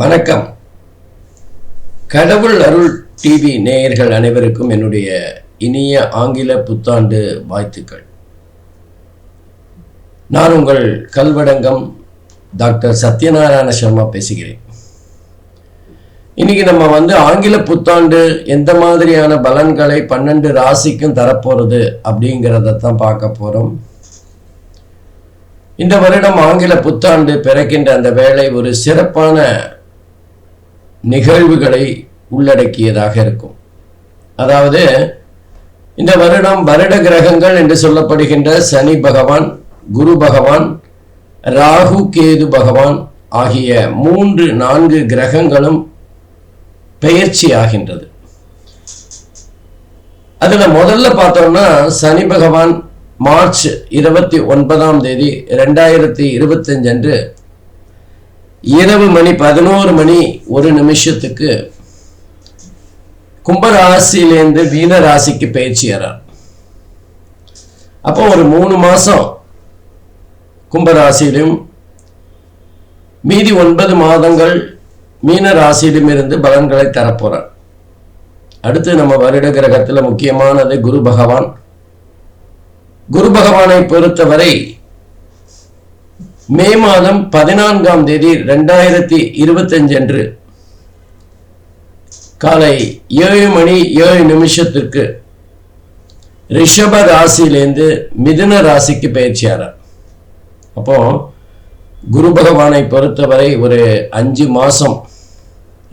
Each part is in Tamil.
வணக்கம். கடவுள் அருள் டிவி நேயர்கள் அனைவருக்கும் என்னுடைய இனிய ஆங்கில புத்தாண்டு வாழ்த்துக்கள். நான் உங்கள் கல்வடங்கம் டாக்டர் சத்யநாராயண சர்மா பேசுகிறேன். இன்னைக்கு நம்ம வந்து ஆங்கில புத்தாண்டு எந்த மாதிரியான பலன்களை பன்னெண்டு ராசிக்கும் தரப்போறது அப்படிங்கிறத தான் பார்க்க போறோம். இந்த வருடம் ஆங்கில புத்தாண்டு பிறக்கின்ற அந்த வேலை ஒரு சிறப்பான நிகழ்வுகளை உள்ளடக்கியதாக இருக்கும். அதாவது இந்த வருடம் வருட கிரகங்கள் என்று சொல்லப்படுகின்ற சனி பகவான் குரு பகவான் ராகு கேது பகவான் ஆகிய மூன்று நான்கு கிரகங்களும் பெயர்ச்சி ஆகின்றது. அதில் முதல்ல பார்த்தோம்னா சனி பகவான் மார்ச் இருபத்தி ஒன்பதாம் தேதி ரெண்டாயிரத்தி இருபத்தஞ்சு அன்று இரவு மணி பதினோரு மணி ஒரு நிமிஷத்துக்கு கும்பராசிலேருந்து மீன ராசிக்கு பயிற்சியாரார் அப்போ ஒரு மூணு மாசம் கும்பராசியிலும் மீதி ஒன்பது மாதங்கள் மீன ராசியிலும் இருந்து பலன்களை தரப்போறார். அடுத்து நம்ம வருட கிரகத்தில் முக்கியமானது குரு பகவான். குரு பகவானை பொறுத்தவரை மே மாதம் பதினான்காம் தேதி ரெண்டாயிரத்தி இருபத்தஞ்சு அன்று. காலை ஏழு மணி ஏழு நிமிஷத்திற்கு ரிஷப ராசியிலேருந்து மிதுன ராசிக்கு பயிற்சியாரார் அப்போ குரு பகவானை பொறுத்தவரை ஒரு அஞ்சு மாதம்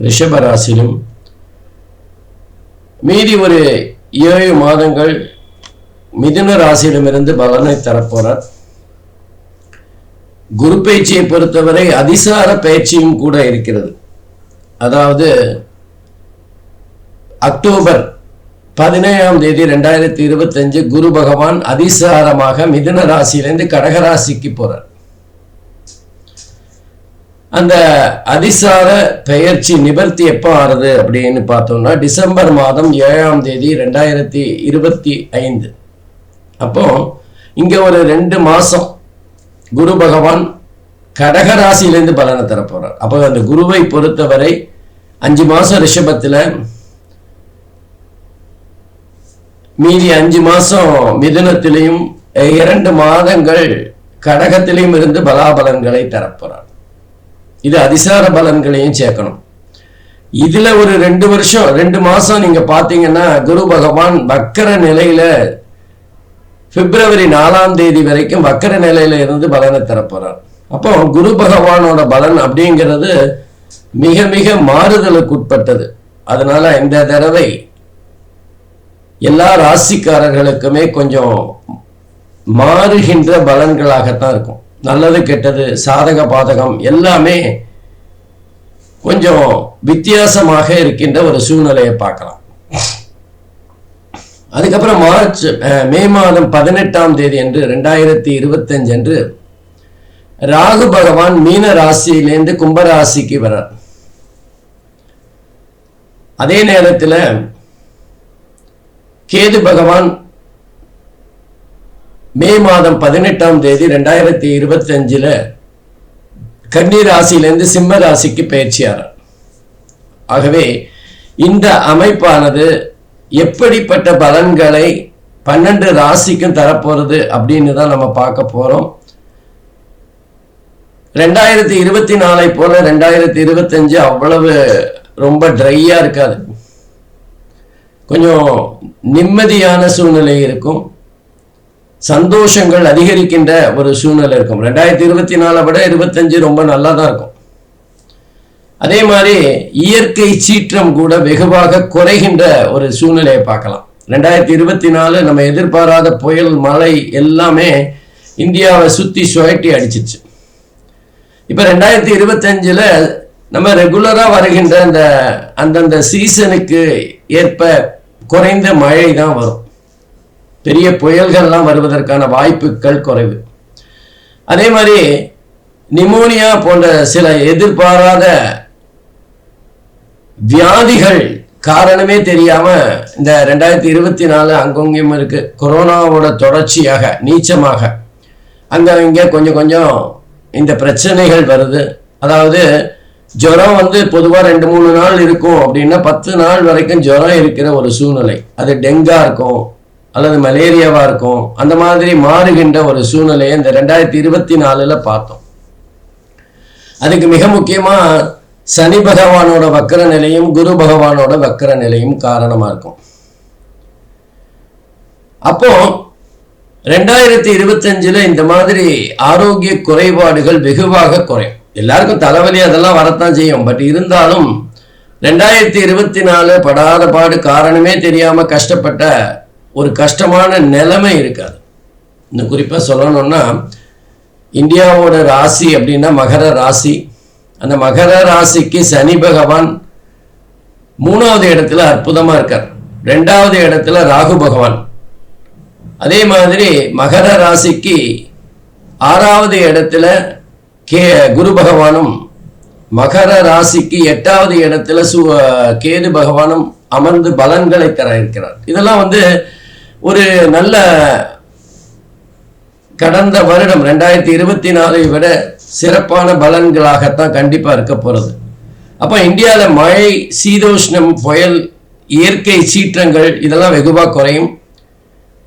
ரிஷப ராசியிலும் மீதி ஒரு ஏழு மாதங்கள் மிதுன ராசியிடமிருந்து பலனை தரப்போறார். குரு பயிற்சியை பொறுத்தவரை அதிசார பயிற்சியும் கூட இருக்கிறது. அதாவது அக்டோபர் பதினேழாம் தேதி ரெண்டாயிரத்தி இருபத்தஞ்சு குரு பகவான் அதிசாரமாக மிதுன ராசியிலிருந்து கடகராசிக்கு போறார். அந்த அதிசார பெயர்ச்சி நிவர்த்தி எப்போ ஆறுது அப்படின்னு பார்த்தோம்னா டிசம்பர் மாதம் ஏழாம் தேதி ரெண்டாயிரத்தி இருபத்தி ஐந்து. அப்போ இங்க ஒரு ரெண்டு மாசம் குரு பகவான் கடக ராசியிலேருந்து பலனை தரப்போறார். அப்போ அந்த குருவை பொறுத்தவரை அஞ்சு மாசம் ரிஷபத்துல மீதி அஞ்சு மாசம் மிதுனத்திலையும் இரண்டு மாதங்கள் கடகத்திலையும் இருந்து பலாபலன்களை தரப்போறார். இது அதிசார பலன்களையும் சேர்க்கணும். இதுல ஒரு ரெண்டு வருஷம் ரெண்டு மாசம் நீங்க பாத்தீங்கன்னா குரு பகவான் வக்கர நிலையில பிப்ரவரி நாலாம் தேதி வரைக்கும் வக்கர நிலையில இருந்து பலனை தரப்போறார். அப்போ குரு பகவானோட பலன் அப்படிங்கிறது மிக மிக மாறுதலுக்கு உட்பட்டது. அதனால இந்த தடவை எல்லா ராசிக்காரர்களுக்குமே கொஞ்சம் மாறுகின்ற பலன்களாகத்தான் இருக்கும். நல்லது கெட்டது சாதக பாதகம் எல்லாமே கொஞ்சம் வித்தியாசமாக இருக்கின்ற ஒரு சூழ்நிலையை பார்க்கலாம். அதுக்கப்புறம் மார்ச் மே மாதம் பதினெட்டாம் தேதி என்று ரெண்டாயிரத்தி இருபத்தஞ்சு அன்று ராகு பகவான் மீன ராசியிலேருந்து கும்பராசிக்கு வரார் அதே நேரத்தில் கேது பகவான் மே மாதம் பதினெட்டாம் தேதி ரெண்டாயிரத்தி இருபத்தி அஞ்சுல கன்னி ராசியிலேருந்து சிம்ம ராசிக்கு பயிற்சியாரார் ஆகவே இந்த அமைப்பானது எப்படிப்பட்ட பலன்களை பன்னெண்டு ராசிக்கும் தரப்போறது அப்படின்னு தான் நம்ம பார்க்க போறோம். ரெண்டாயிரத்தி இருபத்தி நாலை போல ரெண்டாயிரத்தி இருபத்தஞ்சு அவ்வளவு ரொம்ப ட்ரையா இருக்காது. கொஞ்சம் நிம்மதியான சூழ்நிலை இருக்கும். சந்தோஷங்கள் அதிகரிக்கின்ற ஒரு சூழ்நிலை இருக்கும். ரெண்டாயிரத்தி இருபத்தி நாலை விட இருபத்தஞ்சு ரொம்ப நல்லா தான் இருக்கும். அதே மாதிரி இயற்கை சீற்றம் கூட வெகுவாக குறைகின்ற ஒரு சூழ்நிலையை பார்க்கலாம். ரெண்டாயிரத்தி இருபத்தி நாலு நம்ம எதிர்பாராத புயல் மழை எல்லாமே இந்தியாவை சுற்றி சுழட்டி அடிச்சிச்சு. இப்போ ரெண்டாயிரத்தி இருபத்தஞ்சில் நம்ம ரெகுலராக வருகின்ற அந்த அந்தந்த சீசனுக்கு ஏற்ப குறைந்த மழை தான் வரும். பெரிய புயல்கள்லாம் வருவதற்கான வாய்ப்புகள் குறைவு. அதே மாதிரி நிமோனியா போன்ற சில எதிர்பாராத வியாதிகள் காரணமே தெரியாம இந்த ரெண்டாயிரத்தி இருபத்தி நாலு அங்கங்கும் இருக்கு. கொரோனாவோட தொடர்ச்சியாக நீச்சமாக. அங்க இங்க கொஞ்சம் கொஞ்சம் இந்த பிரச்சனைகள் வருது. அதாவது ஜுரம் வந்து பொதுவாக ரெண்டு மூணு நாள் இருக்கும் அப்படின்னா பத்து நாள் வரைக்கும் ஜுரம் இருக்கிற ஒரு சூழ்நிலை. அது டெங்கா இருக்கும் அல்லது மலேரியாவா இருக்கும் அந்த மாதிரி மாறுகின்ற ஒரு சூழ்நிலையை இந்த ரெண்டாயிரத்தி இருபத்தி நாலுல பார்த்தோம். அதுக்கு மிக முக்கியமா சனி பகவானோட வக்கர நிலையும் குரு பகவானோட வக்கர நிலையும் காரணமா இருக்கும். அப்போ ரெண்டாயிரத்தி இருபத்தஞ்சுல இந்த மாதிரி ஆரோக்கிய குறைபாடுகள் வெகுவாக குறையும். எல்லாருக்கும் தலைவலி அதெல்லாம் வரத்தான் செய்யும். பட் இருந்தாலும் ரெண்டாயிரத்தி இருபத்தி நாலு படாத பாடு காரணமே தெரியாம கஷ்டப்பட்ட ஒரு கஷ்டமான நிலைமை இருக்காது. இன்னும் குறிப்பாக சொல்லணும்னா இந்தியாவோட ராசி அப்படின்னா மகர ராசி அந்த மகர ராசிக்கு சனி பகவான் மூணாவது இடத்துல அற்புதமாக இருக்கார். ரெண்டாவது இடத்துல ராகு பகவான். அதே மாதிரி மகர ராசிக்கு ஆறாவது இடத்துல கே குரு பகவானும் மகர ராசிக்கு எட்டாவது இடத்துல சு கேது பகவானும் அமர்ந்து பலன்களை தர இருக்கிறார். இதெல்லாம் வந்து ஒரு நல்ல கடந்த வருடம் ரெண்டாயிரத்தி இருபத்தி நாலை விட சிறப்பான பலன்களாகத்தான் கண்டிப்பா இருக்க போறது. அப்போ இந்தியாவில் மழை சீதோஷ்ணம் புயல் இயற்கை சீற்றங்கள் இதெல்லாம் வெகுவாக குறையும்.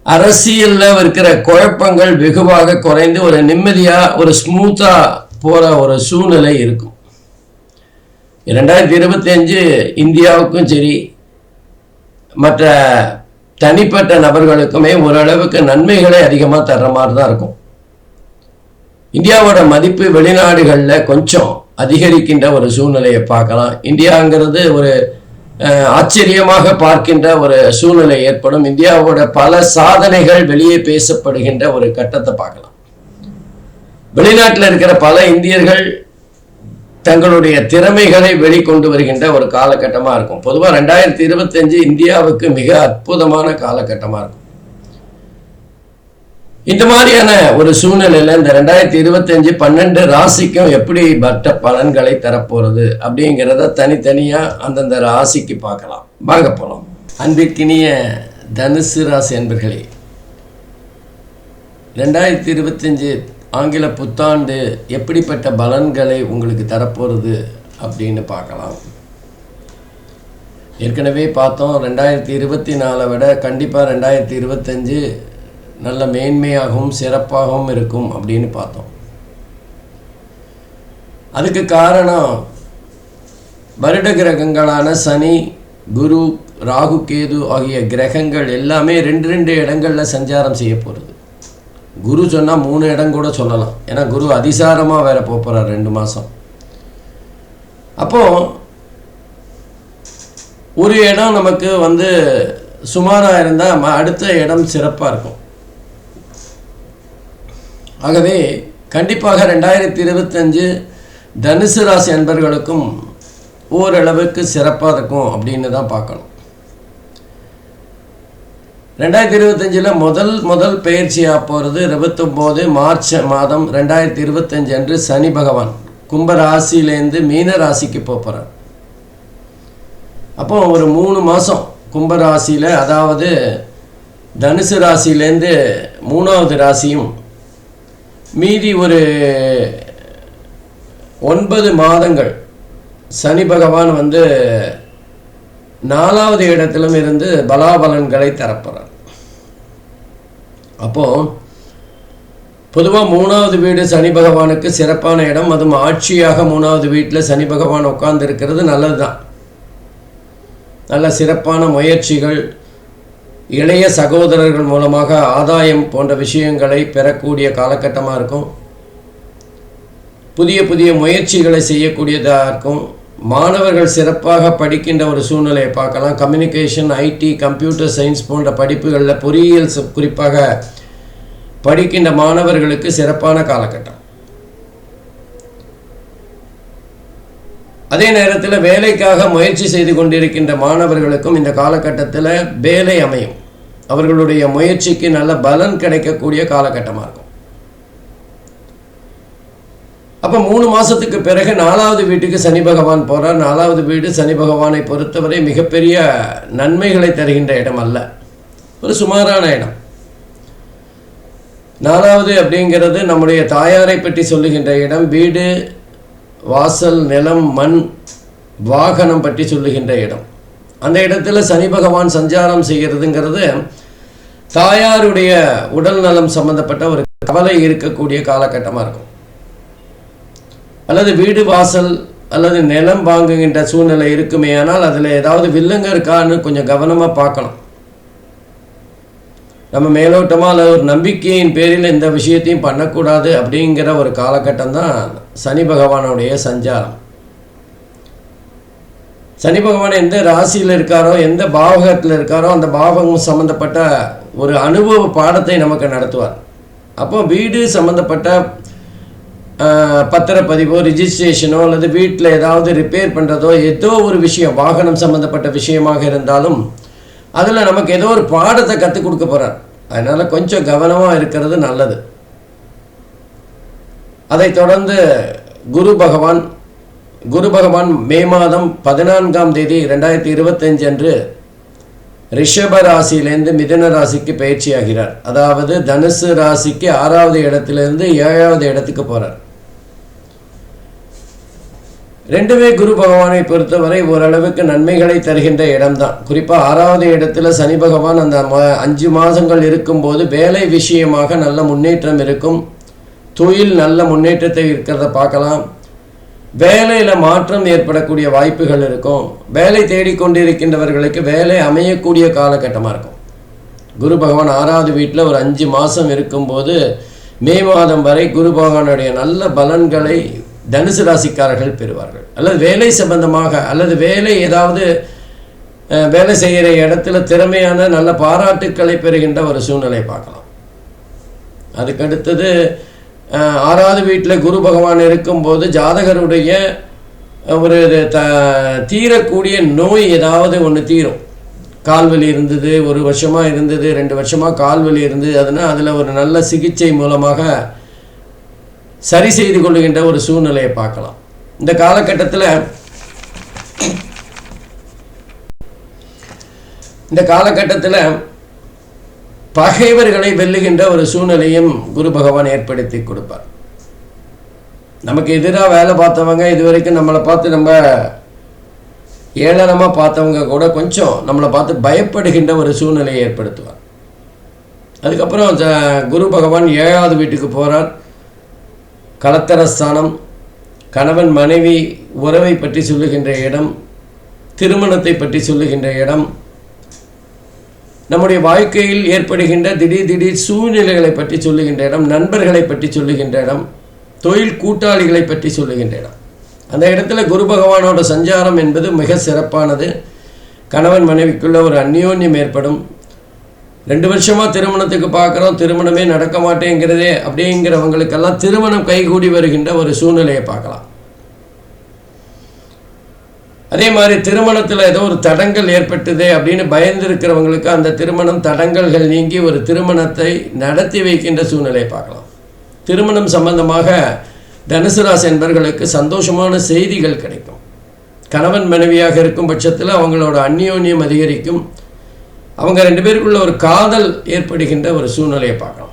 அரசியல்ல இருக்கிற குழப்பங்கள் வெகுவாக குறைந்து ஒரு நிம்மதியா ஒரு ஸ்மூத்தா போற ஒரு சூழ்நிலை இருக்கும். ரெண்டாயிரத்தி இருபத்தி அஞ்சு இந்தியாவுக்கும் சரி மற்ற தனிப்பட்ட நபர்களுக்குமே ஓரளவுக்கு நன்மைகளை அதிகமாக தர்ற மாதிரி தான் இருக்கும். இந்தியாவோட மதிப்பு வெளிநாடுகளில் கொஞ்சம் அதிகரிக்கின்ற ஒரு சூழ்நிலையை பார்க்கலாம். இந்தியாங்கிறது ஒரு ஆச்சரியமாக பார்க்கின்ற ஒரு சூழ்நிலை ஏற்படும். இந்தியாவோட பல சாதனைகள் வெளியே பேசப்படுகின்ற ஒரு கட்டத்தை பார்க்கலாம். வெளிநாட்டில் இருக்கிற பல இந்தியர்கள் தங்களுடைய திறமைகளை வெளிக்கொண்டு வருகின்ற ஒரு காலகட்டமாக இருக்கும். பொதுவாக ரெண்டாயிரத்தி இருபத்தஞ்சு இந்தியாவுக்கு மிக அற்புதமான காலகட்டமாக இருக்கும். இந்த மாதிரியான ஒரு சூழ்நிலையில இந்த ரெண்டாயிரத்தி இருபத்தஞ்சு பன்னெண்டு ராசிக்கும் எப்படி பட்ட பலன்களை தரப்போறது அப்படிங்கிறத தனித்தனியா அந்தந்த ராசிக்கு பார்க்கலாம். வாங்க போலாம். அன்பிற்கினிய தனுசு ராசி அன்பர்களே ரெண்டாயிரத்தி இருபத்தஞ்சு ஆங்கில புத்தாண்டு எப்படிப்பட்ட பலன்களை உங்களுக்கு தரப்போகிறது அப்படின்னு பார்க்கலாம். ஏற்கனவே பார்த்தோம் ரெண்டாயிரத்தி இருபத்தி நாலை விட கண்டிப்பாக ரெண்டாயிரத்தி இருபத்தஞ்சு நல்ல மேன்மையாகவும் சிறப்பாகவும் இருக்கும் அப்படின்னு பார்த்தோம். அதுக்கு காரணம் வருட கிரகங்களான சனி குரு ராகு கேது ஆகிய கிரகங்கள் எல்லாமே ரெண்டு ரெண்டு இடங்களில் சஞ்சாரம் செய்ய போகிறது குரு சொன்னால் மூணு இடம் கூட சொல்லலாம். ஏன்னா குரு அதிசாரமாக வேற போக போகிறார் ரெண்டு மாதம் அப்போ ஒரு இடம் நமக்கு வந்து சுமாராக இருந்தால் அடுத்த இடம் சிறப்பாக இருக்கும். ஆகவே கண்டிப்பாக ரெண்டாயிரத்தி இருபத்தஞ்சு தனுசு ராசி அன்பர்களுக்கும் ஓரளவுக்கு சிறப்பாக இருக்கும் அப்படின்னு தான் பார்க்கணும். ரெண்டாயிரத்தி இருபத்தஞ்சில் முதல் முதல் பயிற்சியாக போகிறது இருபத்தொம்போது மார்ச் மாதம் ரெண்டாயிரத்தி இருபத்தஞ்சு அன்று சனி பகவான் கும்ப ராசியிலேருந்து மீன ராசிக்கு போகிறார் அப்போ ஒரு மூணு மாதம் கும்ப ராசியில் அதாவது தனுசு ராசியிலேருந்து மூணாவது ராசியும் மீதி ஒரு ஒன்பது மாதங்கள் சனி பகவான் வந்து நாலாவது இடத்திலும் இருந்து பலாபலன்களை தரப்போகிறார் அப்போ பொதுவாக மூணாவது வீடு சனி பகவானுக்கு சிறப்பான இடம். அதுவும் ஆட்சியாக மூணாவது வீட்டில் சனி பகவான் உட்கார்ந்து இருக்கிறது நல்லது தான் நல்ல சிறப்பான முயற்சிகள் இளைய சகோதரர்கள் மூலமாக ஆதாயம் போன்ற விஷயங்களை பெறக்கூடிய காலகட்டமாக இருக்கும். புதிய புதிய முயற்சிகளை செய்யக்கூடியதாக இருக்கும். மாணவர்கள் சிறப்பாக படிக்கின்ற ஒரு சூழ்நிலையை பார்க்கலாம். கம்யூனிகேஷன் ஐடி கம்ப்யூட்டர் சயின்ஸ் போன்ற படிப்புகளில் பொறியியல் குறிப்பாக படிக்கின்ற மாணவர்களுக்கு சிறப்பான காலகட்டம். அதே நேரத்தில் வேலைக்காக முயற்சி செய்து கொண்டிருக்கின்ற மாணவர்களுக்கும் இந்த காலகட்டத்தில் வேலை அமையும். அவர்களுடைய முயற்சிக்கு நல்ல பலன் கிடைக்கக்கூடிய காலகட்டமாக இருக்கும். அப்போ மூணு மாதத்துக்கு பிறகு நாலாவது வீட்டுக்கு சனி பகவான் போகிறார் நாலாவது வீடு சனி பகவானை பொறுத்தவரை மிகப்பெரிய நன்மைகளை தருகின்ற இடம் அல்ல. ஒரு சுமாரான இடம். நாலாவது அப்படிங்கிறது நம்முடைய தாயாரை பற்றி சொல்லுகின்ற இடம். வீடு வாசல் நிலம் மண் வாகனம் பற்றி சொல்லுகின்ற இடம். அந்த இடத்துல சனி பகவான் சஞ்சாரம் செய்கிறதுங்கிறது தாயாருடைய உடல் நலம் சம்பந்தப்பட்ட ஒரு கவலை இருக்கக்கூடிய காலகட்டமாக இருக்கும். அல்லது வீடு வாசல் அல்லது நிலம் வாங்குகின்ற சூழ்நிலை இருக்குமே ஆனால் அதில் ஏதாவது வில்லங்க இருக்கான்னு கொஞ்சம் கவனமாக பார்க்கணும். நம்ம மேலோட்டமாக அல்லது ஒரு நம்பிக்கையின் பேரில் இந்த விஷயத்தையும் பண்ணக்கூடாது அப்படிங்கிற ஒரு காலகட்டம் தான் சனி பகவானுடைய சஞ்சாரம். சனி பகவான் எந்த ராசியில் இருக்காரோ எந்த பாவகத்தில் இருக்காரோ அந்த பாவகம் சம்மந்தப்பட்ட ஒரு அனுபவ பாடத்தை நமக்கு நடத்துவார். அப்போ வீடு சம்மந்தப்பட்ட பத்திரப்பதிவோ ரிஜிஸ்ட்ரேஷனோ அல்லது வீட்டில் ஏதாவது ரிப்பேர் பண்ணுறதோ ஏதோ ஒரு விஷயம் வாகனம் சம்மந்தப்பட்ட விஷயமாக இருந்தாலும் அதில் நமக்கு ஏதோ ஒரு பாடத்தை கற்றுக் கொடுக்க போகிறார் அதனால் கொஞ்சம் கவனமாக இருக்கிறது நல்லது. அதைத் தொடர்ந்து குரு பகவான் குரு பகவான் மே மாதம் பதினான்காம் தேதி ரெண்டாயிரத்தி இருபத்தஞ்சு அன்று ரிஷப ராசியிலேருந்து மிதன ராசிக்கு பயிற்சியாகிறார். அதாவது தனுசு ராசிக்கு ஆறாவது இடத்திலிருந்து ஏழாவது இடத்துக்கு போகிறார் ரெண்டுமே குரு பகவானை பொறுத்தவரை ஓரளவுக்கு நன்மைகளை தருகின்ற இடம்தான். குறிப்பாக ஆறாவது இடத்துல சனி பகவான் அந்த அஞ்சு மாதங்கள் இருக்கும்போது வேலை விஷயமாக நல்ல முன்னேற்றம் இருக்கும். தொழில் நல்ல முன்னேற்றத்தை இருக்கிறத பார்க்கலாம். வேலையில் மாற்றம் ஏற்படக்கூடிய வாய்ப்புகள் இருக்கும். வேலை தேடிக்கொண்டிருக்கின்றவர்களுக்கு வேலை அமையக்கூடிய காலகட்டமாக இருக்கும். குரு பகவான் ஆறாவது வீட்டில் ஒரு அஞ்சு மாதம் இருக்கும்போது மே மாதம் வரை குரு பகவானுடைய நல்ல பலன்களை தனுசு ராசிக்காரர்கள் பெறுவார்கள். அல்லது வேலை சம்பந்தமாக அல்லது வேலை ஏதாவது வேலை செய்கிற இடத்துல திறமையான நல்ல பாராட்டுக்களை பெறுகின்ற ஒரு சூழ்நிலை பார்க்கலாம். அதுக்கடுத்தது ஆறாவது வீட்டில் குரு பகவான் இருக்கும்போது ஜாதகருடைய ஒரு த தீரக்கூடிய நோய் ஏதாவது ஒன்று தீரும். கால்வலி இருந்தது ஒரு வருஷமாக இருந்தது ரெண்டு வருஷமாக கால்வலி இருந்தது அதனால் அதில் ஒரு நல்ல சிகிச்சை மூலமாக சரி செய்து கொள்ளுகின்ற ஒரு சூழ்நிலையை பார்க்கலாம். இந்த காலகட்டத்தில் இந்த காலகட்டத்தில் பகைவர்களை வெல்லுகின்ற ஒரு சூழ்நிலையும் குரு பகவான் ஏற்படுத்தி கொடுப்பார். நமக்கு எதிராக வேலை பார்த்தவங்க இது வரைக்கும் நம்மளை பார்த்து நம்ம ஏளனமாக பார்த்தவங்க கூட கொஞ்சம் நம்மளை பார்த்து பயப்படுகின்ற ஒரு சூழ்நிலையை ஏற்படுத்துவார். அதுக்கப்புறம் குரு பகவான் ஏழாவது வீட்டுக்கு போகிறார் கலத்தரஸ்தானம் கணவன் மனைவி உறவை பற்றி சொல்லுகின்ற இடம் திருமணத்தை பற்றி சொல்லுகின்ற இடம் நம்முடைய வாழ்க்கையில் ஏற்படுகின்ற திடீர் திடீர் சூழ்நிலைகளை பற்றி சொல்லுகின்ற இடம் நண்பர்களை பற்றி சொல்லுகின்ற இடம் தொழில் கூட்டாளிகளை பற்றி சொல்லுகின்ற இடம். அந்த இடத்துல குரு பகவானோட சஞ்சாரம் என்பது மிக சிறப்பானது. கணவன் மனைவிக்குள்ள ஒரு அந்யோன்யம் ஏற்படும். ரெண்டு வருஷமாக திருமணத்துக்கு பார்க்குறோம் திருமணமே நடக்க மாட்டேங்கிறதே அப்படிங்கிறவங்களுக்கெல்லாம் திருமணம் கைகூடி வருகின்ற ஒரு சூழ்நிலையை பார்க்கலாம். அதே மாதிரி திருமணத்தில் ஏதோ ஒரு தடங்கள் ஏற்பட்டது அப்படின்னு பயந்துருக்கிறவங்களுக்கு அந்த திருமணம் தடங்கல்கள் நீங்கி ஒரு திருமணத்தை நடத்தி வைக்கின்ற சூழ்நிலையை பார்க்கலாம். திருமணம் சம்பந்தமாக தனுசு ராசி சந்தோஷமான செய்திகள் கிடைக்கும். கணவன் மனைவியாக இருக்கும் பட்சத்தில் அவங்களோட அந்யோன்யம் அதிகரிக்கும். அவங்க ரெண்டு பேருக்குள்ள ஒரு காதல் ஏற்படுகின்ற ஒரு சூழ்நிலையை பார்க்கலாம்.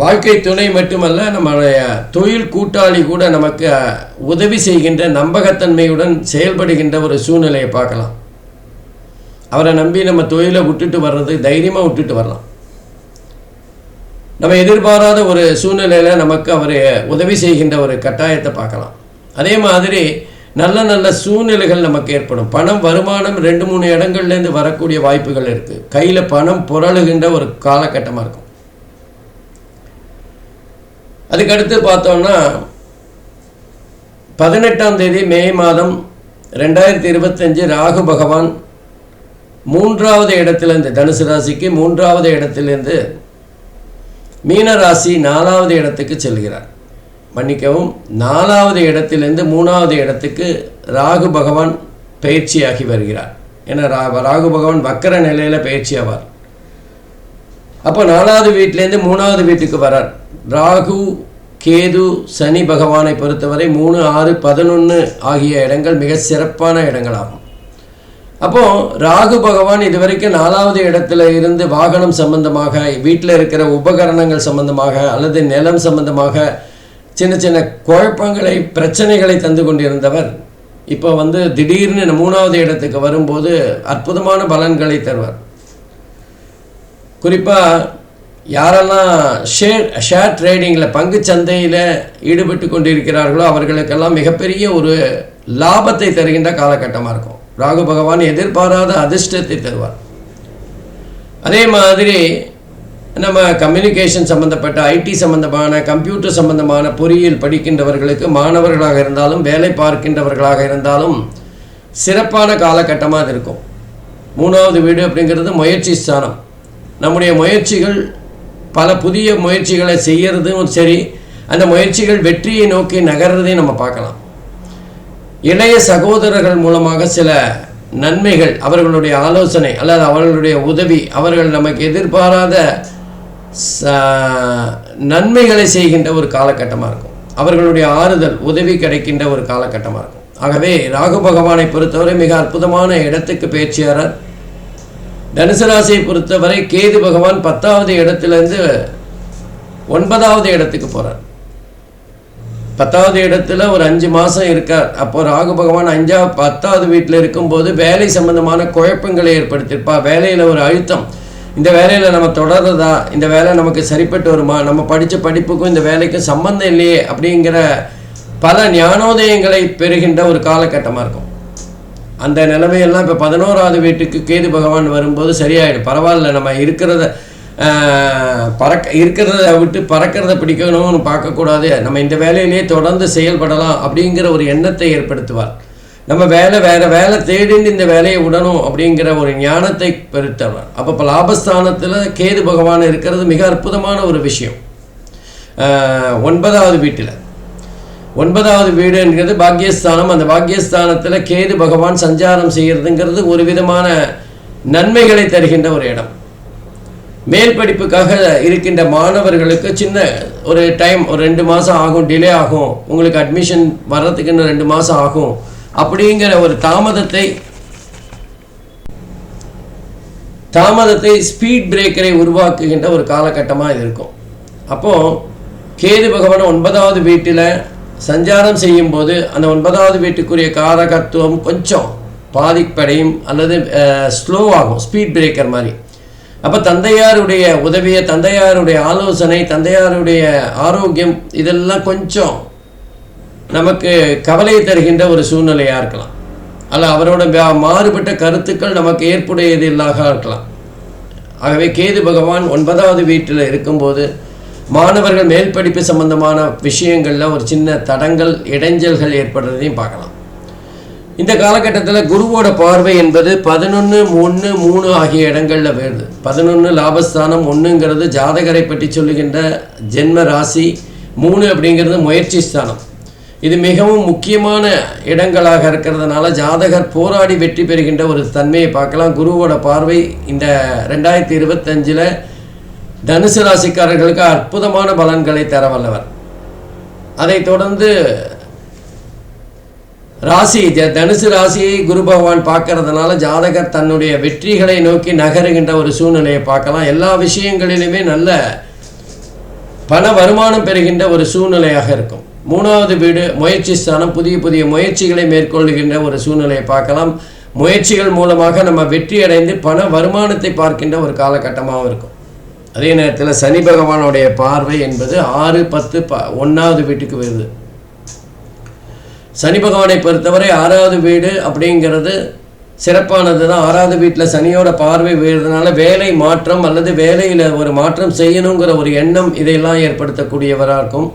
வாழ்க்கை துணை மட்டுமல்ல நம்மளுடைய தொழில் கூட்டாளி கூட நமக்கு உதவி செய்கின்ற நம்பகத்தன்மையுடன் செயல்படுகின்ற ஒரு சூழ்நிலையை பார்க்கலாம். அவரை நம்பி நம்ம தொழிலை விட்டுட்டு வர்றது தைரியமாக விட்டுட்டு வரலாம். நம்ம எதிர்பாராத ஒரு சூழ்நிலையில் நமக்கு அவர் உதவி செய்கின்ற ஒரு கட்டாயத்தை பார்க்கலாம். அதே மாதிரி நல்ல நல்ல சூழ்நிலைகள் நமக்கு ஏற்படும். பணம் வருமானம் ரெண்டு மூணு இடங்கள்லேருந்து வரக்கூடிய வாய்ப்புகள் இருக்குது கையில் பணம் புரளுகின்ற ஒரு காலகட்டமாக இருக்கும். அதுக்கடுத்து பார்த்தோம்னா பதினெட்டாம் தேதி மே மாதம் ரெண்டாயிரத்தி இருபத்தஞ்சு ராகு பகவான் மூன்றாவது இடத்திலிருந்து தனுசு ராசிக்கு மூன்றாவது இடத்திலிருந்து மீன ராசி நாலாவது இடத்துக்கு செல்கிறார். மன்னிக்கவும் நாலாவது இடத்திலிருந்து மூணாவது இடத்துக்கு ராகு பகவான் பயிற்சியாகி வருகிறார். ஏன்னா ரா ராகு பகவான் வக்கர நிலையில் பயிற்சி ஆவார் அப்போ நாலாவது வீட்டிலேருந்து மூணாவது வீட்டுக்கு வரார். ராகு கேது சனி பகவானை பொறுத்தவரை மூணு ஆறு பதினொன்று ஆகிய இடங்கள் மிக சிறப்பான இடங்களாகும். அப்போது ராகு பகவான் இதுவரைக்கும் நாலாவது இடத்துல இருந்து வாகனம் சம்பந்தமாக வீட்டில் இருக்கிற உபகரணங்கள் சம்பந்தமாக அல்லது நிலம் சம்பந்தமாக சின்ன சின்ன குழப்பங்களை பிரச்சனைகளை தந்து கொண்டிருந்தவர் இப்போ வந்து திடீர்னு மூணாவது இடத்துக்கு வரும்போது அற்புதமான பலன்களை தருவார். குறிப்பாக யாரெல்லாம் ஷேர் ஷேர் ட்ரேடிங்கில் பங்கு சந்தையில் ஈடுபட்டு கொண்டிருக்கிறார்களோ அவர்களுக்கெல்லாம் மிகப்பெரிய ஒரு லாபத்தை தருகின்ற காலகட்டமாக இருக்கும். ராகு பகவான் எதிர்பாராத அதிர்ஷ்டத்தை தருவார். அதே மாதிரி நம்ம கம்யூனிகேஷன் சம்மந்தப்பட்ட ஐடி சம்பந்தமான கம்ப்யூட்டர் சம்பந்தமான பொறியியல் படிக்கின்றவர்களுக்கு மாணவர்களாக இருந்தாலும் வேலை பார்க்கின்றவர்களாக இருந்தாலும் சிறப்பான காலகட்டமாக இருக்கும். மூணாவது வீடு அப்படிங்கிறது முயற்சி ஸ்தானம். நம்முடைய முயற்சிகள் பல புதிய முயற்சிகளை செய்யறதும் சரி அந்த முயற்சிகள் வெற்றியை நோக்கி நகர்றதையும் நம்ம பார்க்கலாம். இளைய சகோதரர்கள் மூலமாக சில நன்மைகள் அவர்களுடைய ஆலோசனை அல்லது அவர்களுடைய உதவி அவர்கள் நமக்கு எதிர்பாராத ச- நன்மைகளை செய்கின்ற ஒரு காலகட்டமாக இருக்கும். அவர்களுடைய ஆறுதல் உதவி கிடைக்கின்ற ஒரு காலகட்டமாக இருக்கும். ஆகவே ராகு பகவானை பொறுத்தவரை மிக அற்புதமான இடத்துக்கு பேச்சியாரர் தனுசு ராசியை பொறுத்தவரை கேது பகவான் பத்தாவது இடத்திலிருந்து ஒன்பதாவது இடத்துக்கு போகிறார் பத்தாவது இடத்துல ஒரு அஞ்சு மாதம் இருக்கார். அப்போ ராகு பகவான் அஞ்சா பத்தாவது வீட்டில் இருக்கும்போது வேலை சம்பந்தமான குழப்பங்களை ஏற்படுத்தியிருப்பா வேலையில் ஒரு அழுத்தம். இந்த வேலையில் நம்ம தொடர்றதா? இந்த வேலை நமக்கு சரிப்பட்டு வருமா? நம்ம படித்த படிப்புக்கும் இந்த வேலைக்கும் சம்பந்தம் இல்லையே அப்படிங்கிற பல ஞானோதயங்களை பெறுகின்ற ஒரு காலகட்டமாக இருக்கும். அந்த நிலைமையெல்லாம் இப்போ பதினோராவது வீட்டுக்கு கேது பகவான் வரும்போது சரியாயிடும். பரவாயில்ல நம்ம இருக்கிறத பறக்க இருக்கிறத விட்டு பறக்கிறத பிடிக்கணும்னு பார்க்கக்கூடாது. நம்ம இந்த வேலையிலேயே தொடர்ந்து செயல்படலாம் அப்படிங்கிற ஒரு எண்ணத்தை ஏற்படுத்துவார். நம்ம வேலை வேற வேலை தேடின்னு இந்த வேலையை விடணும் அப்படிங்கிற ஒரு ஞானத்தை பெருத்தவர். அப்போ இப்போ லாபஸ்தானத்தில் கேது பகவான் இருக்கிறது மிக அற்புதமான ஒரு விஷயம். ஒன்பதாவது வீட்டில். ஒன்பதாவது வீடுங்கிறது பாக்கியஸ்தானம். அந்த பாக்கியஸ்தானத்தில் கேது பகவான் சஞ்சாரம் செய்கிறதுங்கிறது ஒரு விதமான நன்மைகளை தருகின்ற ஒரு இடம். மேல் படிப்புக்காக இருக்கின்ற மாணவர்களுக்கு சின்ன ஒரு டைம் ஒரு ரெண்டு மாதம் ஆகும் டிலே ஆகும். உங்களுக்கு அட்மிஷன் வர்றதுக்கு இன்னும் ரெண்டு மாதம் ஆகும். அப்படிங்கிற ஒரு தாமதத்தை தாமதத்தை ஸ்பீட் பிரேக்கரை உருவாக்குகின்ற ஒரு காலகட்டமாக இது இருக்கும். அப்போது கேது பகவான் ஒன்பதாவது வீட்டில் சஞ்சாரம் செய்யும்போது அந்த ஒன்பதாவது வீட்டுக்குரிய காரகத்துவம் கொஞ்சம் பாதிப்படையும் அல்லது ஸ்லோவாகும் ஸ்பீட் பிரேக்கர் மாதிரி. அப்போ தந்தையாருடைய உதவியை தந்தையாருடைய ஆலோசனை தந்தையாருடைய ஆரோக்கியம் இதெல்லாம் கொஞ்சம் நமக்கு கவலையை தருகின்ற ஒரு சூழ்நிலையாக இருக்கலாம். அல்ல அவரோட மாறுபட்ட கருத்துக்கள் நமக்கு ஏற்புடையது இல்லாக இருக்கலாம். ஆகவே கேது பகவான் ஒன்பதாவது வீட்டில் இருக்கும்போது மாணவர்கள் மேல் படிப்பு சம்பந்தமான விஷயங்களில் ஒரு சின்ன தடங்கள் இடைஞ்சல்கள் ஏற்படுறதையும் பார்க்கலாம். இந்த காலகட்டத்தில் குருவோட பார்வை என்பது பதினொன்று மூணு மூணு ஆகிய இடங்களில் வருது. பதினொன்று லாபஸ்தானம் ஒன்றுங்கிறது ஜாதகரை பற்றி சொல்லுகின்ற ஜென்ம ராசி மூணு அப்படிங்கிறது முயற்சி ஸ்தானம். இது மிகவும் முக்கியமான இடங்களாக இருக்கிறதுனால ஜாதகர் போராடி வெற்றி பெறுகின்ற ஒரு தன்மையை பார்க்கலாம். குருவோட பார்வை இந்த ரெண்டாயிரத்தி இருபத்தஞ்சில் தனுசு ராசிக்காரர்களுக்கு அற்புதமான பலன்களை தர வல்லவர். அதைத் தொடர்ந்து ராசி தனுசு ராசியை குரு பகவான் பார்க்கறதுனால ஜாதகர் தன்னுடைய வெற்றிகளை நோக்கி நகருகின்ற ஒரு சூழ்நிலையை பார்க்கலாம். எல்லா விஷயங்களிலுமே நல்ல பண வருமானம் பெறுகின்ற ஒரு சூழ்நிலையாக இருக்கும். மூணாவது வீடு முயற்சி ஸ்தானம் புதிய புதிய முயற்சிகளை மேற்கொள்ளுகின்ற ஒரு சூழ்நிலையை பார்க்கலாம். முயற்சிகள் மூலமாக நம்ம வெற்றி அடைந்து பண வருமானத்தை பார்க்கின்ற ஒரு காலகட்டமாகவும் இருக்கும். அதே நேரத்தில் சனி பகவானுடைய பார்வை என்பது ஆறு பத்து ப ஒன்றாவது வீட்டுக்கு வருது. சனி பகவானை பொறுத்தவரை ஆறாவது வீடு அப்படிங்கிறது சிறப்பானது தான். ஆறாவது வீட்டில் சனியோட பார்வை வீழ்றதுனால வேலை மாற்றம் அல்லது வேலையில் ஒரு மாற்றம் செய்யணுங்கிற ஒரு எண்ணம் இதையெல்லாம் ஏற்படுத்தக்கூடியவராக இருக்கும்.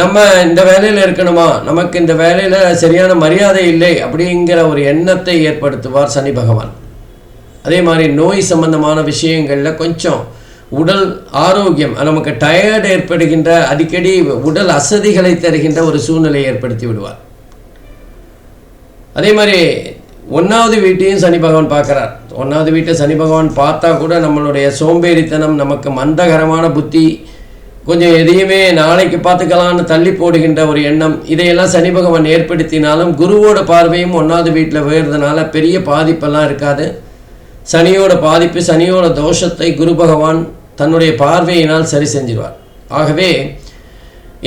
நம்ம இந்த வேலையில் இருக்கணுமா? நமக்கு இந்த வேலையில் சரியான மரியாதை இல்லை அப்படிங்கிற ஒரு எண்ணத்தை ஏற்படுத்துவார் சனி பகவான். அதே மாதிரி நோய் சம்பந்தமான விஷயங்களில் கொஞ்சம் உடல் ஆரோக்கியம் நமக்கு டயர்டு ஏற்படுகின்ற அடிக்கடி உடல் அசதிகளை தருகின்ற ஒரு சூழ்நிலையை ஏற்படுத்தி விடுவார். அதே மாதிரி ஒன்றாவது வீட்டையும் சனி பகவான் பார்க்குறார். ஒன்றாவது வீட்டை சனி பகவான் பார்த்தா கூட நம்மளுடைய சோம்பேறித்தனம் நமக்கு மந்தகரமான புத்தி கொஞ்சம் எதையுமே நாளைக்கு பார்த்துக்கலான்னு தள்ளி போடுகின்ற ஒரு எண்ணம் இதையெல்லாம் சனி பகவான் ஏற்படுத்தினாலும் குருவோட பார்வையும் ஒன்றாவது வீட்டில் விழுறதுனால பெரிய பாதிப்பெல்லாம் இருக்காது. சனியோட பாதிப்பு சனியோட தோஷத்தை குரு பகவான் தன்னுடைய பார்வையினால் சரி செஞ்சிருவார். ஆகவே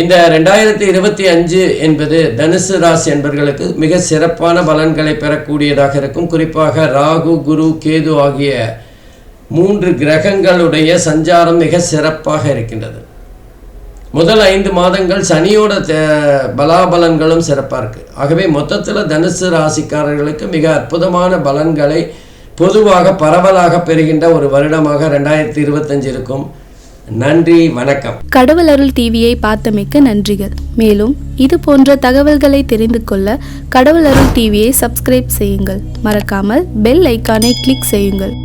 இந்த ரெண்டாயிரத்தி இருபத்தி அஞ்சு என்பது தனுசு ராசி என்பவர்களுக்கு மிக சிறப்பான பலன்களை பெறக்கூடியதாக இருக்கும். குறிப்பாக ராகு குரு கேது ஆகிய மூன்று கிரகங்களுடைய சஞ்சாரம் மிக சிறப்பாக இருக்கின்றது. முதல் ஐந்து மாதங்கள் சனியோட பலாபலன்களும் சிறப்பாக இருக்குது ஆகவே மொத்தத்தில் தனுசு ராசிக்காரர்களுக்கு மிக அற்புதமான பலன்களை பொதுவாக பரவலாக பெறுகின்ற ஒரு வருடமாக ரெண்டாயிரத்தி இருபத்தஞ்சு இருக்கும். நன்றி வணக்கம். கடவுள் அருள் டிவியை பார்த்தமைக்க நன்றிகள். மேலும் இது போன்ற தகவல்களை தெரிந்து கொள்ள கடவுள் அருள் டிவியை சப்ஸ்கிரைப் செய்யுங்கள். மறக்காமல் பெல் ஐக்கானை கிளிக் செய்யுங்கள்.